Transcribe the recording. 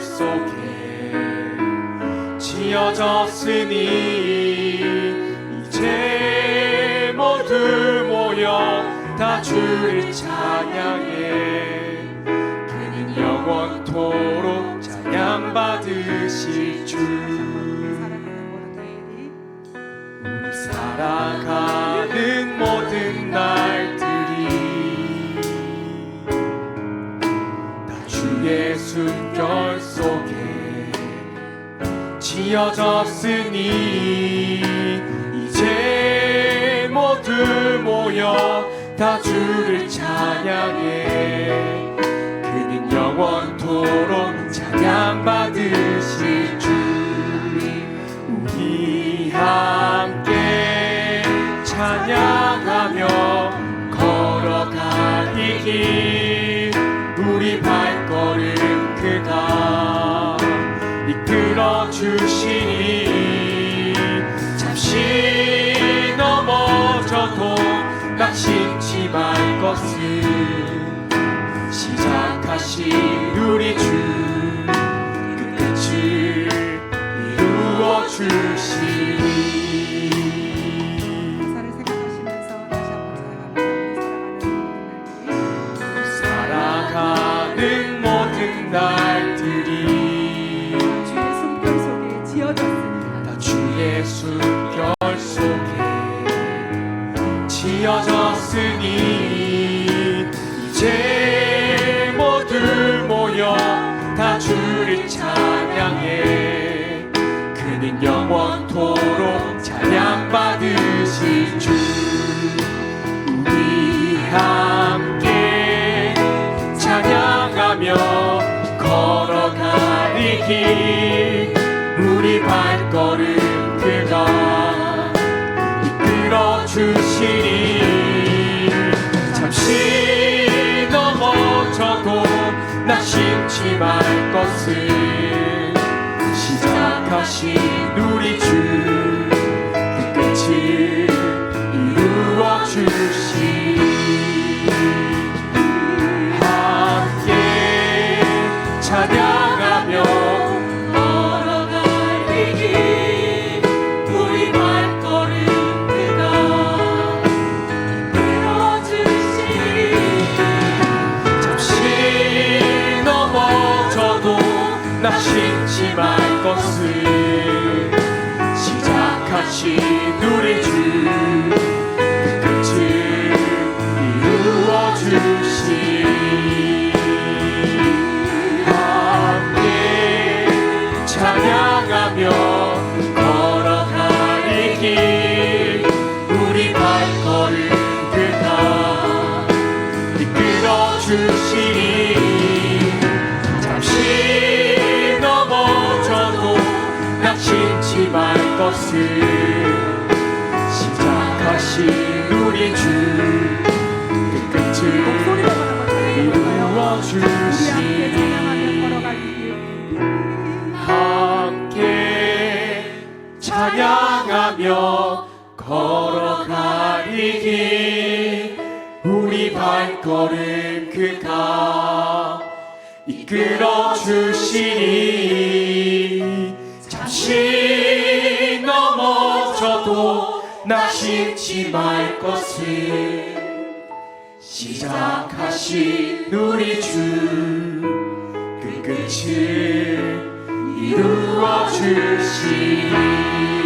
속에 지어졌으니 이제 모두 모여 다 주를 찬양해 그는 영원토록 찬양받으실 주. 사랑하는 지어졌으니 이제 모두 모여 다 주를 찬양해. 그는 영원토록 찬양받으실 주 우리 함께 찬양하며 걸어가기 길 우리 발 주시니 잠시 넘어져도 낙심치 말 것을 시작하신 우리 주 이제 모두 모여 다 주를 찬양해. 그는 영원토록 찬양받으실 주. 우리 함께 찬양하며 걸어가리 길. 우리 발걸음 그가 이끌어 주시니 말 것을 시작하신 우리 주 그 끝을 이루어 주시니 함께 찬양 주시니 잠시 넘어져도 낙심치 말 것을 시작하신 우리 주그 끝을 목소리로 이루어 우리 함께 찬양하며 걸어가리 길 우리 발걸음 그가 이끌어 주시니 잠시 낙심치 말 것을 시작하신 우리 주 그 끝을 이루어 주시니